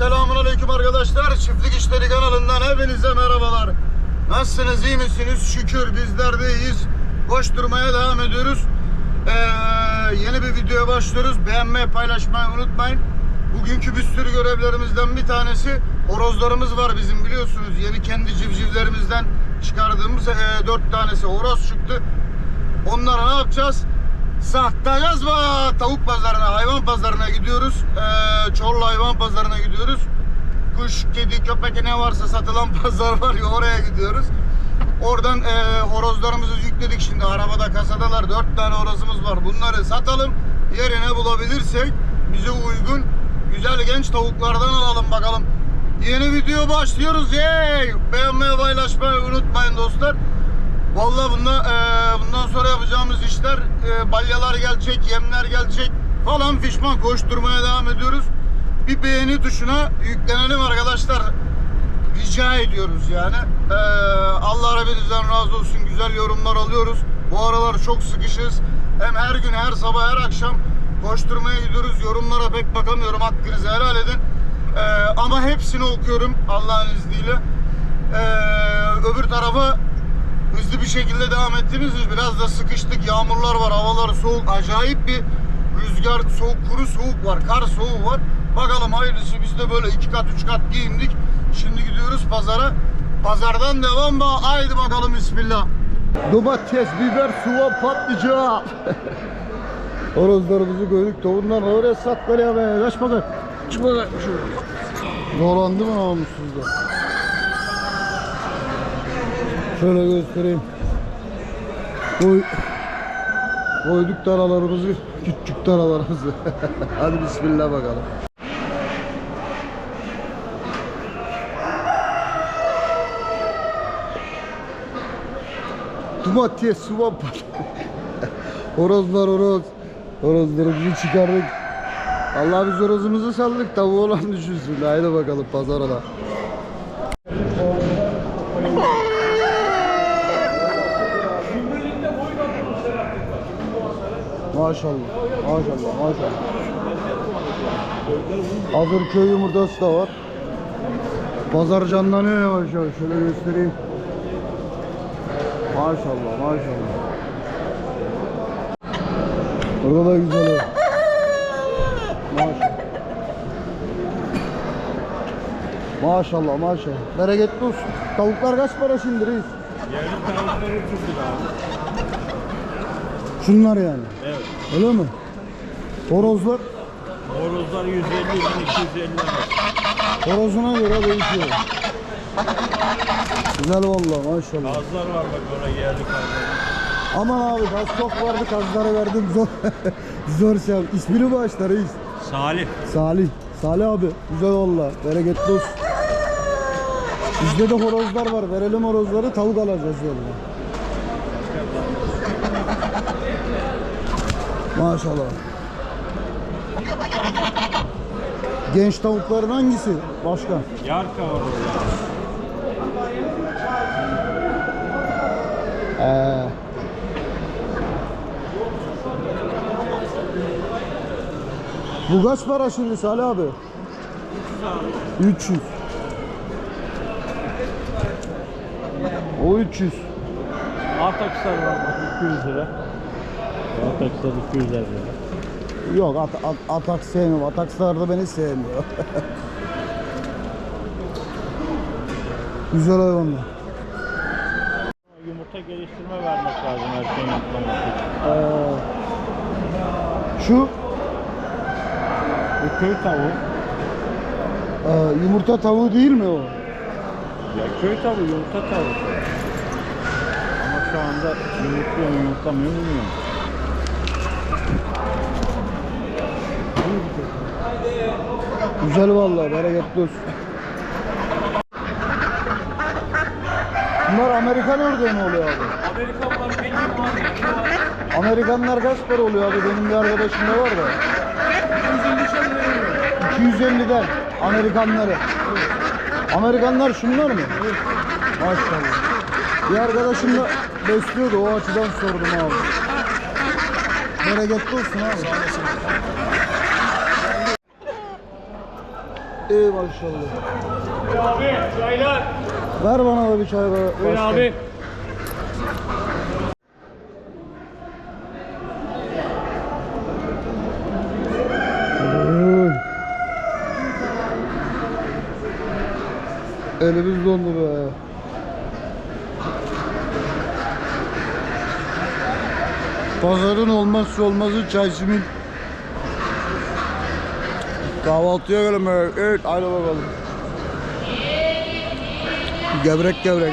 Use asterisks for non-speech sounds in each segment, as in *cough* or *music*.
Selamun Aleyküm arkadaşlar. Çiftlik İşleri kanalından hepinize merhabalar. Nasılsınız, iyi misiniz? Şükür bizler de iyiyiz. Koşturmaya devam ediyoruz. Ee, yeni bir videoya başlıyoruz. Beğenmeyi, paylaşmayı unutmayın. Bugünkü bir sürü görevlerimizden bir tanesi horozlarımız var bizim biliyorsunuz. Yeni kendi civcivlerimizden çıkardığımız e, dört tanesi horoz çıktı. Onlara ne yapacağız? Sahte yazma tavuk pazarına, hayvan pazarına gidiyoruz. Ee, Çorlu hayvan pazarına gidiyoruz. Kuş, kedi, köpek ne varsa satılan *laughs* pazar var ya oraya gidiyoruz. Oradan e, horozlarımızı yükledik şimdi arabada kasadalar. Dört tane horozumuz var. Bunları satalım. Yerine bulabilirsek bize uygun güzel genç tavuklardan alalım bakalım. Yeni video başlıyoruz. Yey! Beğenmeyi paylaşmayı unutmayın dostlar. Vallahi bunda, e, bundan sonra yapacağımız işler e, balyalar gelecek, yemler gelecek falan fişman koşturmaya devam ediyoruz. Bir beğeni tuşuna yüklenelim arkadaşlar. Rica ediyoruz yani. E, Allah hepinizden razı olsun. Güzel yorumlar alıyoruz. Bu aralar çok sıkışız. Hem her gün, her sabah, her akşam koşturmaya gidiyoruz. Yorumlara pek bakamıyorum. Hakkınızı helal edin. E, ama hepsini okuyorum Allah'ın izniyle. E, öbür tarafa hızlı bir şekilde devam ettiğimiz için biraz da sıkıştık. Yağmurlar var, havalar soğuk. Acayip bir rüzgar, soğuk, kuru soğuk var, kar soğuğu var. Bakalım hayırlısı biz de böyle iki kat, üç kat giyindik. Şimdi gidiyoruz pazara. Pazardan devam mı? Haydi bakalım bismillah. Domates, biber, soğan, patlıcan. *laughs* Horozlarımızı gördük. Tavuğundan oraya saklar ya be. Kaç bakalım. Çık bakalım şuraya. Dolandı mı namussuzda? Şöyle göstereyim. Koy, koyduk daralarımızı, küçük daralarımızı. *laughs* Hadi bismillah bakalım. Domates, soğan, pat- *laughs* Horozlar horoz. Horozlarımızı çıkardık. Allah biz horozumuzu saldık. Tavuğu olan düşünsün. Haydi bakalım pazara da. Maşallah. Maşallah. Maşallah. Hazır köy yumurtası da var. Pazar canlanıyor yavaş yavaş. Şöyle göstereyim. Maşallah. Maşallah. Burada da güzel o. Maşallah. Maşallah. Bereketli olsun. Tavuklar kaç para şimdi reis? Yerli tavukları 300 lira. Şunlar yani. Evet. Öyle mi? Horozlar Horozlar 150 bin 250 lira. horozuna göre değişiyor. Güzel vallahi maşallah. Kazlar var bak orada yerli kazlar. Aman abi gaz çok vardı gazları verdim zor. *laughs* zor şey. İsmini bağışla reis. Salih. Salih. Salih abi güzel valla. Bereketli olsun. Bizde de horozlar var. Verelim horozları tavuk alacağız valla. Maşallah. Genç tavukların hangisi? Başka. Yarka var orada. Ee. Bu kaç para şimdi Salih abi? 300. O 300. Atakslar var bak 200 lira. Atakslar 200 lira. Yok at, at, atak sevmiyorum. Atakslar da beni sevmiyor. *laughs* Güzel hayvanlar. Yumurta geliştirme vermek lazım erken yumurtlamak için. Ee, şu Bu köy tavuğu. e, yumurta tavuğu değil mi o? Ya köy tavuğu yumurta tavuğu. Ama şu anda yumurtluyor mu yumurtlamıyor mu bilmiyorum. Güzel vallahi bereketli olsun. Bunlar Amerikan ördeği mi oluyor abi? Amerikanlar benim var. Amerikanlar kaç para oluyor abi? Benim bir arkadaşım da var da. 250'den Amerikanları. Amerikanlar şunlar mı? Maşallah. Bir arkadaşım da besliyordu o açıdan sordum abi. Bereketli olsun abi. Ey maşallah. Abi çaylar. Ver bana da bir çay be. Buyur abi. Elimiz dondu be. Pazarın olmazsa olmazı çay simit. Kahvaltıya gelin be. Evet hadi bakalım. Gevrek gevrek.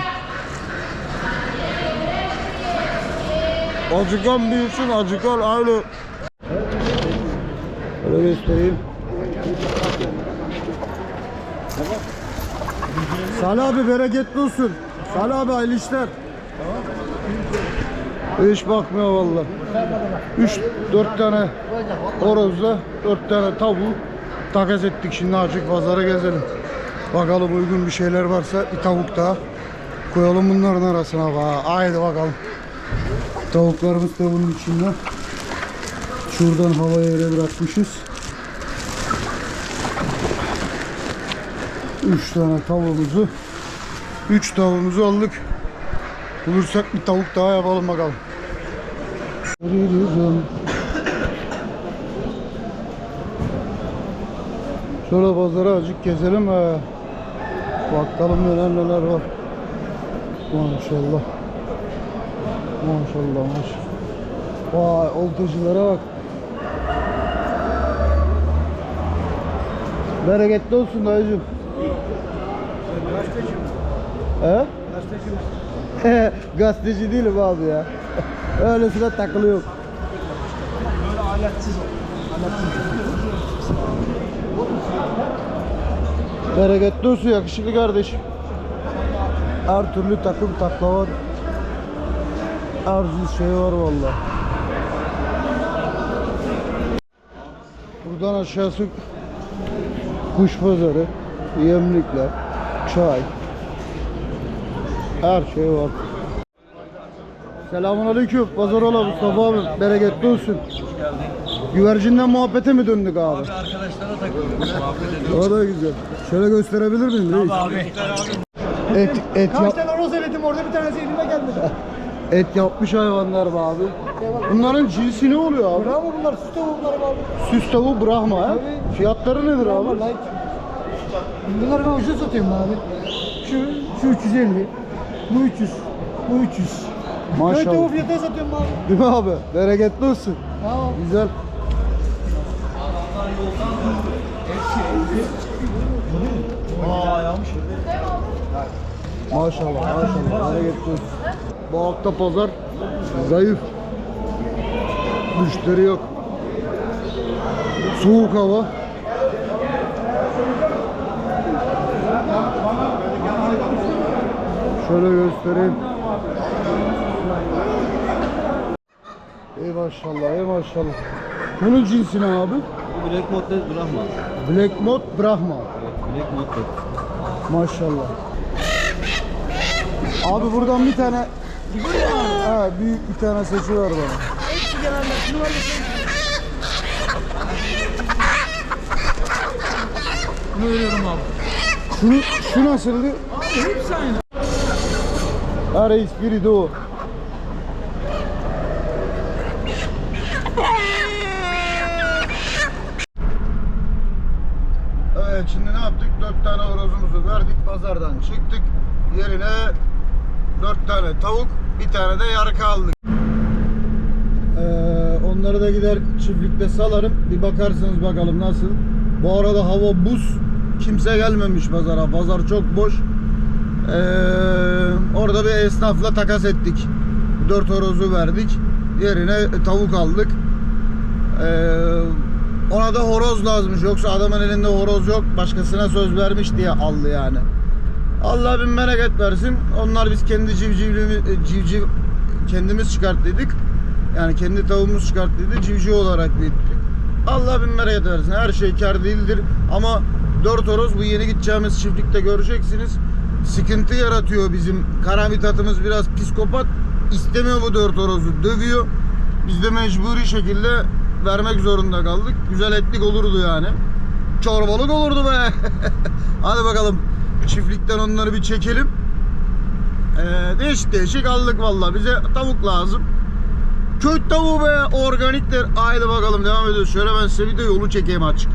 Acıkan büyüsün acıkan aile. Öyle göstereyim. Salih abi bereketli olsun. Salih abi hayırlı işler. Hiç bakmıyor valla. 3 4 tane horozla 4 tane tavuğu takas ettik. Şimdi açık pazara gezelim. Bakalım uygun bir şeyler varsa bir tavuk daha koyalım bunların arasına. Bak. Haydi bakalım. Tavuklarımız da bunun içinde. Şuradan havaya yere bırakmışız. Üç tane tavuğumuzu, üç tavuğumuzu aldık. Bulursak bir tavuk daha yapalım bakalım. Yürüyorum. Şöyle pazara azıcık gezelim ha. Bakalım neler neler var. Maşallah. Maşallah maşallah. Vay oltacılara bak. Bereketli olsun dayıcım. He? Gazeteci *laughs* Gazeteci değilim abi ya. Öylesine takılıyor. Böyle aletsiz ol. Bereketli olsun yakışıklı kardeşim. Her türlü takım takla var. Türlü şey var valla. Buradan aşağısı kuş pazarı, yemlikler, çay. Her şey var. Selamun aleyküm. Pazar ola Mustafa abi. Bereketli olsun. Güvercinden muhabbete mi döndük abi? Arkadaşlara takılıyoruz. Muhabbet ediyoruz. O da güzel. Şöyle gösterebilir miyim reis? Abi. Et, et, Kaç yap- tane horoz eledim orada bir tanesi elime gelmedi. *laughs* et yapmış hayvanlar be abi. Bunların cinsi ne oluyor abi? Bravo bunlar süs tavukları abi. Süs tavuğu Brahma ha? Fiyatları nedir Bravo abi? light. Bunları ben ucuz satıyorum abi. Şu, şu 350. Bu 300. Bu 300. Maşallah. Köy tavuğu fiyatına satıyorum abi. Değil mi abi? Bereketli olsun. Tamam. Güzel. Maşallah maşallah. Bereketli olsun. Bu hafta pazar zayıf. Müşteri yok. Soğuk hava. Şöyle göstereyim. Ey maşallah, ey maşallah. Bunun cinsi ne abi? Black Mode Brahma. Black Mod Brahma. Black Mode. Maşallah. Abi buradan bir tane ha, büyük bir tane seçi var bana. Bunu veriyorum abi. Şunu, şu nasıldı? Hepsi aynı. Ha reis biri de o. Evet şimdi ne yaptık? Dört tane horozumuzu verdik pazardan çıktık. Yerine dört tane tavuk bir tane de yarık aldık. Ee, onları da gider çiftlikte salarım. Bir bakarsınız bakalım nasıl. Bu arada hava buz. Kimse gelmemiş pazara. Pazar çok boş. Ee, orada bir esnafla takas ettik. Dört horozu verdik. Yerine tavuk aldık. Ee, ona da horoz lazımmış. Yoksa adamın elinde horoz yok. Başkasına söz vermiş diye aldı yani. Allah bin bereket versin. Onlar biz kendi civcivliğimiz, civciv kendimiz çıkarttıydık. Yani kendi tavuğumuz çıkarttıydı. Civciv olarak büyüttük. Allah bin bereket versin. Her şey kar değildir. Ama dört horoz bu yeni gideceğimiz çiftlikte göreceksiniz. Sıkıntı yaratıyor bizim. Karabitatımız biraz psikopat. İstemiyor bu dört horozu. Dövüyor. Biz de mecburi şekilde vermek zorunda kaldık. Güzel etlik olurdu yani. çorbalık olurdu be. *laughs* Hadi bakalım çiftlikten onları bir çekelim. Ee, değişik değişik aldık valla. Bize tavuk lazım. Köy tavuğu be organiktir. Haydi bakalım devam ediyoruz. Şöyle ben size bir de yolu çekeyim açık.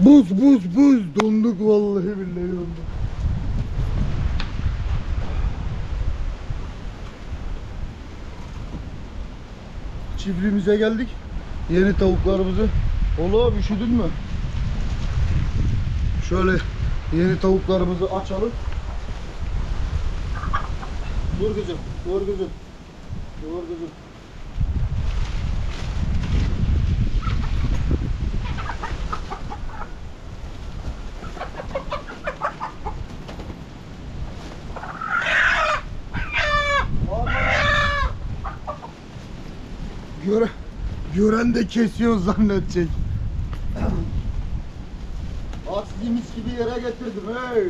Buz buz buz donduk vallahi billahi donduk. Çiftliğimize geldik. Yeni tavuklarımızı. Oğlum üşüdün mü? Şöyle yeni tavuklarımızı açalım. Dur kızım, dur kızım. Dur kızım. Göre, gören de kesiyor zannedecek. Aksimiz gibi yere getirdim hey.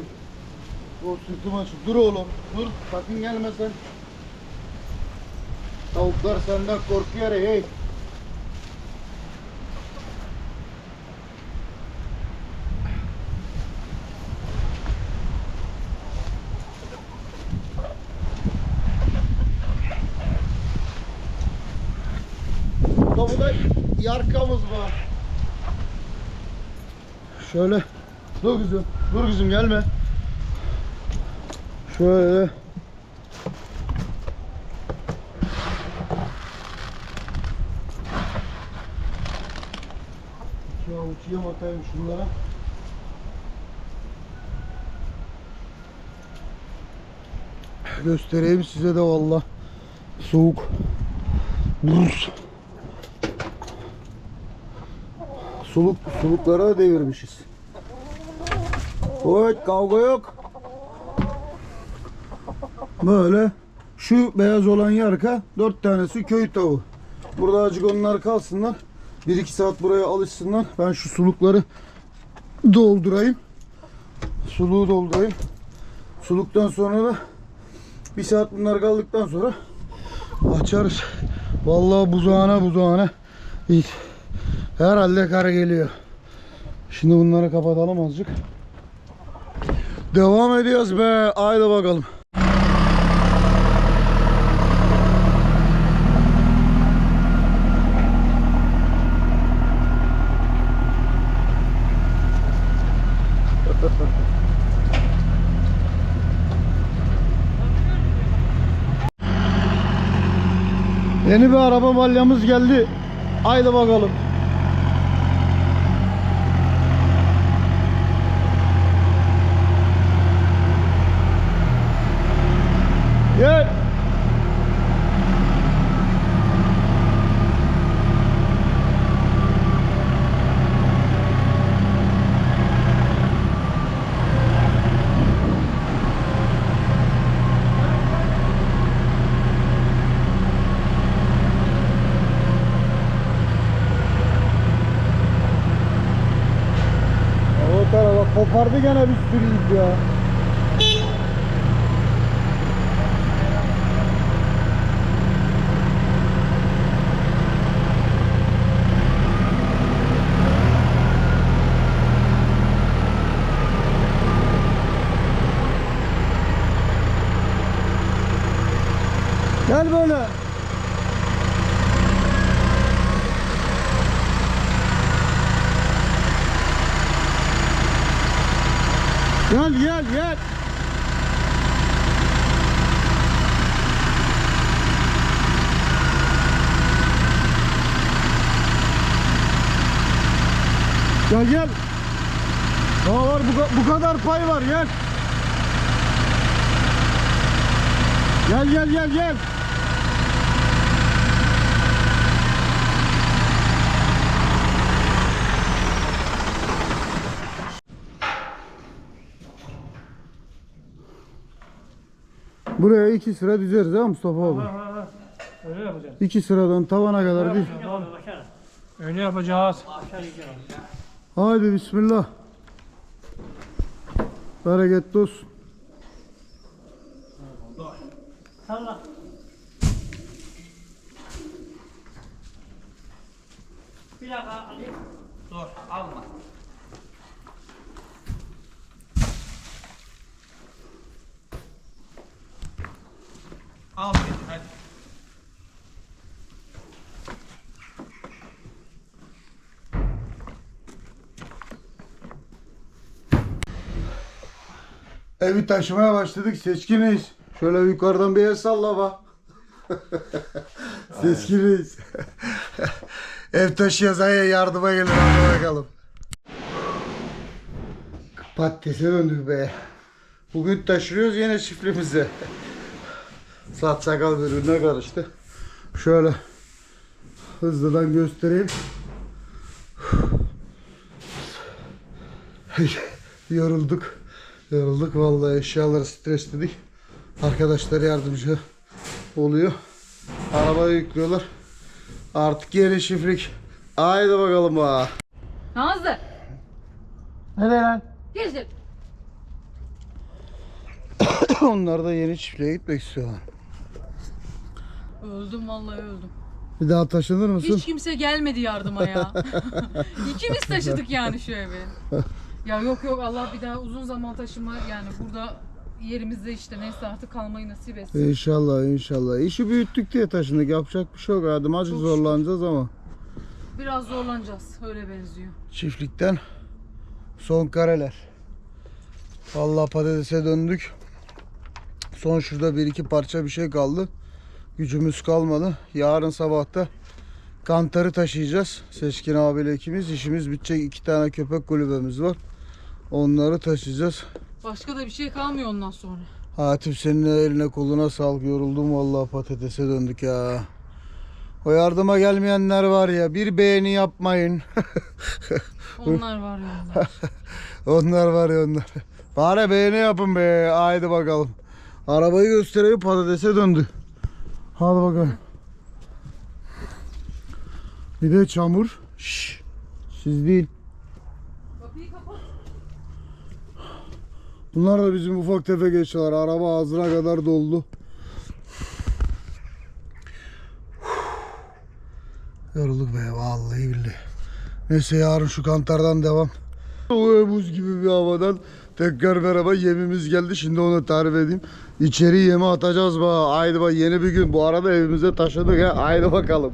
O sırtıma şu dur oğlum dur sakın gelme sen. Tavuklar senden korkuyor hey. Burada bu da yarkamız var. Şöyle. Dur kızım. Dur kızım gelme. Şöyle. İki avuçuya bakayım şunlara. Göstereyim size de valla. Soğuk. Buz. Suluk, suluklara da devirmişiz. Evet kavga yok. Böyle şu beyaz olan yarka dört tanesi köy tavuğu. Burada acık onlar kalsınlar. 1-2 saat buraya alışsınlar. Ben şu sulukları doldurayım. Suluğu doldurayım. Suluktan sonra da bir saat bunlar kaldıktan sonra açarız. Vallahi buzağına buzağına. İyi. Herhalde kar geliyor. Şimdi bunları kapatalım azıcık. Devam ediyoruz be. Haydi bakalım. Yeni bir araba balyamız geldi. Haydi bakalım. Gel. O tarafa kopardı gene bir sürü ip ya. Gel böyle. Gel gel gel. Gel gel. Daha var bu, bu kadar pay var gel. Gel gel gel gel. Buraya iki sıra dizeriz ha Mustafa abi. Öyle yapacağız. İki sıradan tavana kadar diz. Öyle yapacağız. Haydi bismillah. Bereketli olsun. Salla. Bir dakika alayım. Dur alma. Evi taşımaya başladık seçkiniz. Şöyle yukarıdan bir el salla bak. *laughs* seçkiniz. *laughs* Ev taşıyorsa ya yardıma gelin hadi bakalım. Patatese döndük be. Bugün taşıyoruz yine çiftliğimize. *laughs* Saat sakal birbirine karıştı. Şöyle hızlıdan göstereyim. *sighs* Yorulduk. Yorulduk vallahi eşyaları stresledik. Arkadaşlar yardımcı oluyor. Arabaya yüklüyorlar. Artık yeni çiftlik. Haydi bakalım ha. Nazlı. Nereye lan? Gel *coughs* Onlar da yeni çiftliğe gitmek istiyorlar. Öldüm vallahi öldüm. Bir daha taşınır mısın? Hiç kimse gelmedi yardıma ya. *laughs* İkimiz taşıdık yani şu evi. *laughs* Ya yok yok Allah bir daha uzun zaman taşıma yani burada yerimizde işte neyse artık kalmayı nasip etsin. İnşallah inşallah. İşi büyüttük diye taşındık. Yapacak bir şey yok. Adım acı Çok zorlanacağız ama. Biraz zorlanacağız öyle benziyor. Çiftlikten son kareler. Vallahi patatese döndük. Son şurada bir iki parça bir şey kaldı. Gücümüz kalmadı. Yarın sabahta kantarı taşıyacağız. Seçkin abiyle ikimiz işimiz bitecek. iki tane köpek kulübemiz var. Onları taşıyacağız. Başka da bir şey kalmıyor ondan sonra. Hatim senin eline koluna sağlık. Yoruldum vallahi patatese döndük ya. O yardıma gelmeyenler var ya bir beğeni yapmayın. *laughs* Onlar var ya onlar. *laughs* onlar var ya onlar. Bari beğeni yapın be. Haydi bakalım. Arabayı göstereyim patatese döndü. Hadi bakalım. Bir de çamur. Şşş. Siz değil. Bunlar da bizim ufak tefek eşyalar. Araba ağzına kadar doldu. Yorulduk be vallahi billahi. Neyse yarın şu kantardan devam. O buz gibi bir havadan tekrar merhaba yemimiz geldi. Şimdi onu tarif edeyim. İçeri yemi atacağız bak. Haydi bak yeni bir gün. Bu arada evimize taşıdık ha. Haydi bakalım.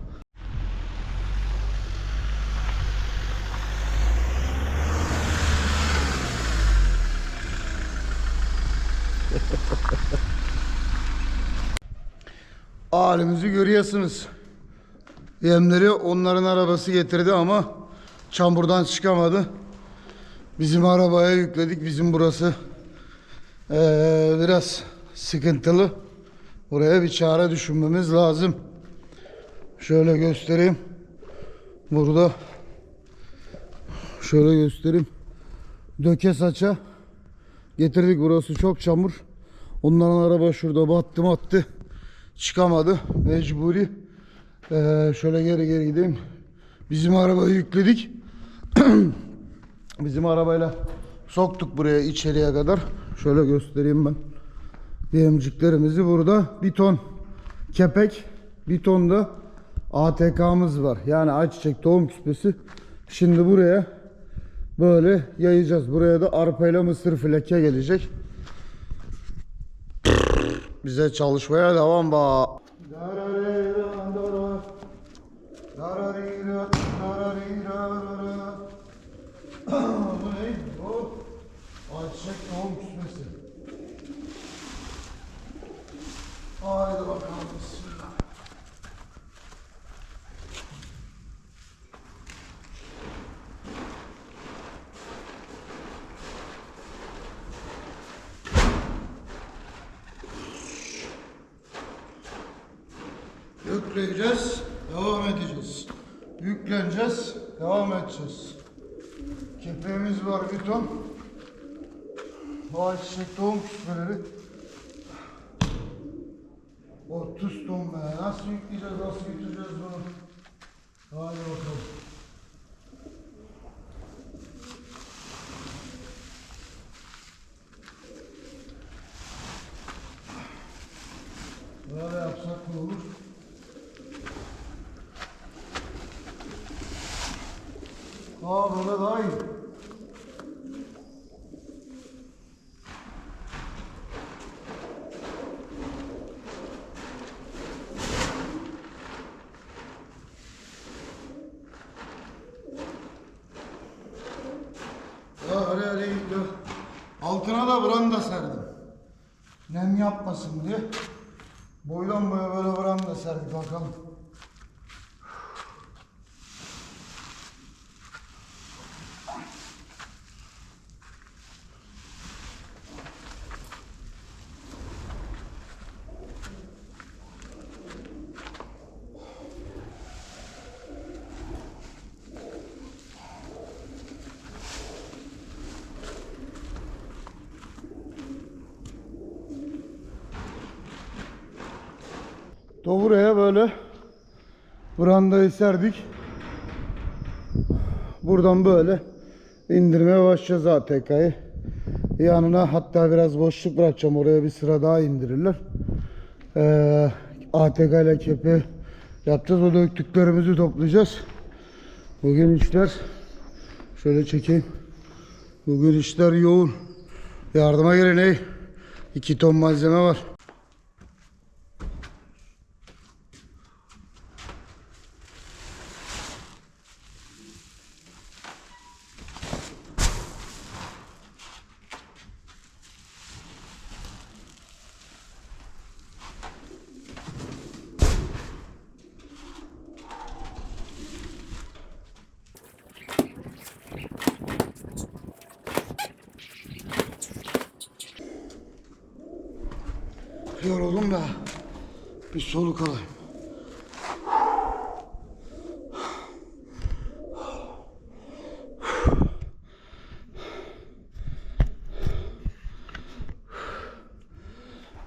Halimizi görüyorsunuz. Yemleri onların arabası getirdi ama çamurdan çıkamadı. Bizim arabaya yükledik. Bizim burası eee, biraz sıkıntılı. Buraya bir çare düşünmemiz lazım. Şöyle göstereyim. Burada şöyle göstereyim. Döke saça getirdik. Burası çok çamur. Onların araba şurada battı battı. Çıkamadı. Mecburi. Ee, şöyle geri geri gideyim. Bizim arabayı yükledik. *clears throat* Bizim arabayla soktuk buraya içeriye kadar. Şöyle göstereyim ben. Yemciklerimizi burada bir ton kepek, bir ton da ATK'mız var. Yani ayçiçek tohum küspesi. Şimdi buraya böyle yayacağız. Buraya da arpayla mısır fleke gelecek. Bize çalışmaya devam ba. Bu ne? Bu ayçiçek tohum küsmesi. Haydi bakalım bismillah. Yükleyeceğiz, devam edeceğiz. Yükleneceğiz, devam edeceğiz. Kepeğimiz var bir ton. Vay çiçek tohum küsmeleri. 30 ton be. Nasıl yükleyeceğiz, nasıl götüreceğiz bunu? Hadi bakalım. Böyle yapsak ne olur? Aa böyle daha iyi. nem yapmasın diye boydan boya böyle branda serdik bakalım. Da buraya böyle brandayı serdik. Buradan böyle indirmeye başlayacağız ATK'yı. Yanına hatta biraz boşluk bırakacağım. Oraya bir sıra daha indirirler. Ee, ATK ile kepi yapacağız. O döktüklerimizi toplayacağız. Bugün işler şöyle çekeyim. Bugün işler yoğun. Yardıma gelin ey. 2 ton malzeme var. Yoruldum da bir soluk alayım.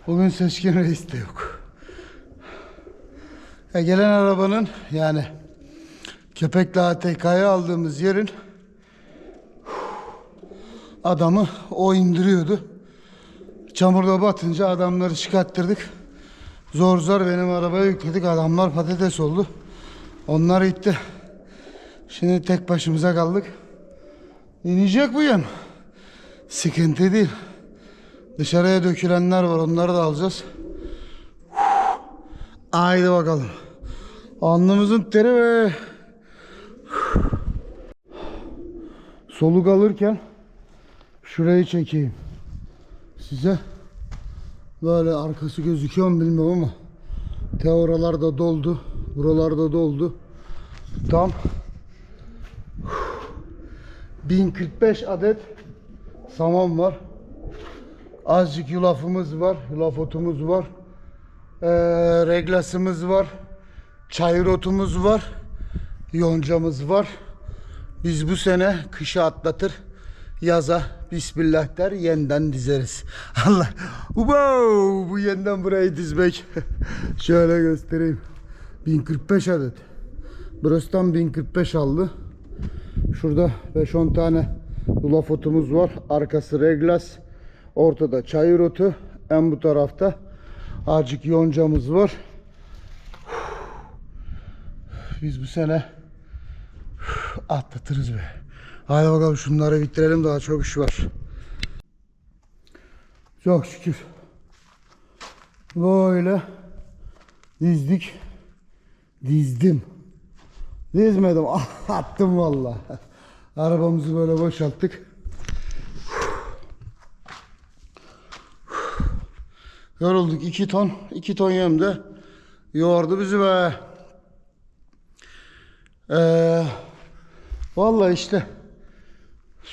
Bugün Seçkin Reis de yok. Ya gelen arabanın yani Köpekli ATK'ya aldığımız yerin adamı o indiriyordu. Çamurda batınca adamları çıkarttırdık. Zor zor benim arabaya yükledik. Adamlar patates oldu. Onlar gitti. Şimdi tek başımıza kaldık. İnecek bu yem. Sıkıntı değil. Dışarıya dökülenler var. Onları da alacağız. Haydi bakalım. Alnımızın teri ve soluk alırken şurayı çekeyim size. Böyle arkası gözüküyor mu bilmiyorum ama te oralarda doldu. Buralarda doldu. Tam 1045 adet saman var. Azıcık yulafımız var. Yulaf otumuz var. Ee, reglasımız var. Çayır otumuz var. Yoncamız var. Biz bu sene kışı atlatır. Yaza Bismillah der yeniden dizeriz. *laughs* Allah. Wow, bu yeniden burayı dizmek. *laughs* Şöyle göstereyim. 1045 adet. Burasıdan 1045 aldı. Şurada 5-10 tane yulaf otumuz var. Arkası reglas. Ortada çayır otu. En bu tarafta acık yoncamız var. Biz bu sene atlatırız be. Hadi bakalım şunları bitirelim daha çok iş var. Çok şükür. Böyle dizdik. Dizdim. Dizmedim. *laughs* Attım valla. Arabamızı böyle boşalttık. Yorulduk. 2 ton. 2 ton yem de yordu bizi be. Ee, Vallahi işte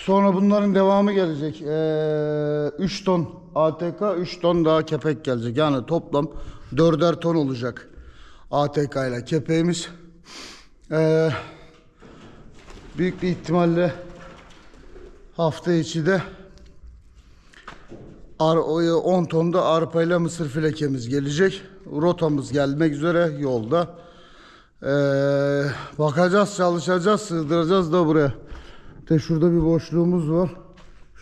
sonra bunların devamı gelecek. 3 ton ATK, 3 ton daha kepek gelecek. Yani toplam 4'er ton olacak ATK ile kepeğimiz. Ee, büyük bir ihtimalle hafta içi de ar 10 ton da arpa ile mısır filekemiz gelecek. Rotamız gelmek üzere yolda. Ee, bakacağız, çalışacağız, sığdıracağız da buraya. De şurada bir boşluğumuz var.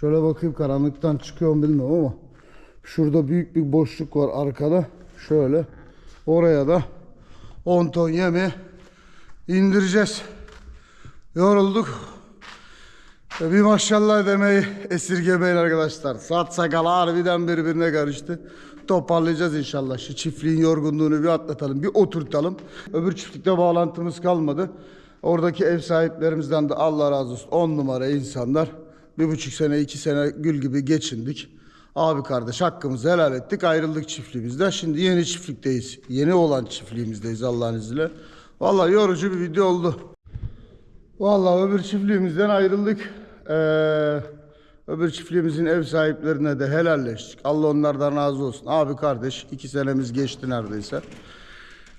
Şöyle bakayım karanlıktan çıkıyor mu bilmiyorum ama. Şurada büyük bir boşluk var arkada. Şöyle. Oraya da 10 ton yemi indireceğiz. Yorulduk. E, Bir maşallah demeyi esirgemeyin arkadaşlar. Saat sakal harbiden birbirine karıştı. Toparlayacağız inşallah. Şu çiftliğin yorgunluğunu bir atlatalım, bir oturtalım. Öbür çiftlikte bağlantımız kalmadı. Oradaki ev sahiplerimizden de Allah razı olsun. On numara insanlar. Bir buçuk sene, iki sene gül gibi geçindik. Abi kardeş hakkımızı helal ettik ayrıldık çiftliğimizden. Şimdi yeni çiftlikteyiz. Yeni olan çiftliğimizdeyiz Allah'ın izniyle. Vallahi yorucu bir video oldu. Vallahi öbür çiftliğimizden ayrıldık. Ee, öbür çiftliğimizin ev sahiplerine de helalleştik. Allah onlardan razı olsun. Abi kardeş iki senemiz geçti neredeyse.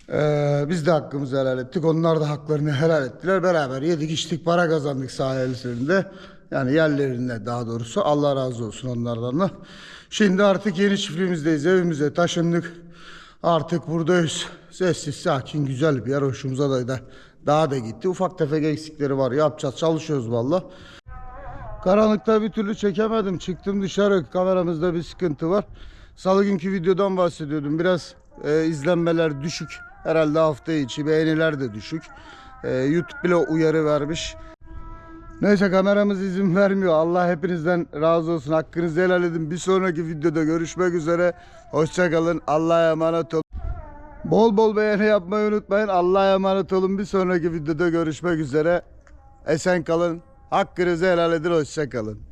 Ee, biz de hakkımızı helal ettik. Onlar da haklarını helal ettiler. Beraber yedik içtik para kazandık sayelerinde. Yani yerlerinde daha doğrusu. Allah razı olsun onlardan da. Şimdi artık yeni çiftliğimizdeyiz. Evimize taşındık. Artık buradayız. Sessiz, sakin, güzel bir yer. Hoşumuza da, da daha da gitti. Ufak tefek eksikleri var. Yapacağız, çalışıyoruz valla. Karanlıkta bir türlü çekemedim. Çıktım dışarı. Kameramızda bir sıkıntı var. Salı günkü videodan bahsediyordum. Biraz e, izlenmeler düşük. Herhalde hafta içi beğeniler de düşük. E, YouTube bile uyarı vermiş. Neyse kameramız izin vermiyor. Allah hepinizden razı olsun. Hakkınızı helal edin. Bir sonraki videoda görüşmek üzere. Hoşçakalın. Allah'a emanet olun. Bol bol beğeni yapmayı unutmayın. Allah'a emanet olun. Bir sonraki videoda görüşmek üzere. Esen kalın. Hakkınızı helal edin. Hoşçakalın.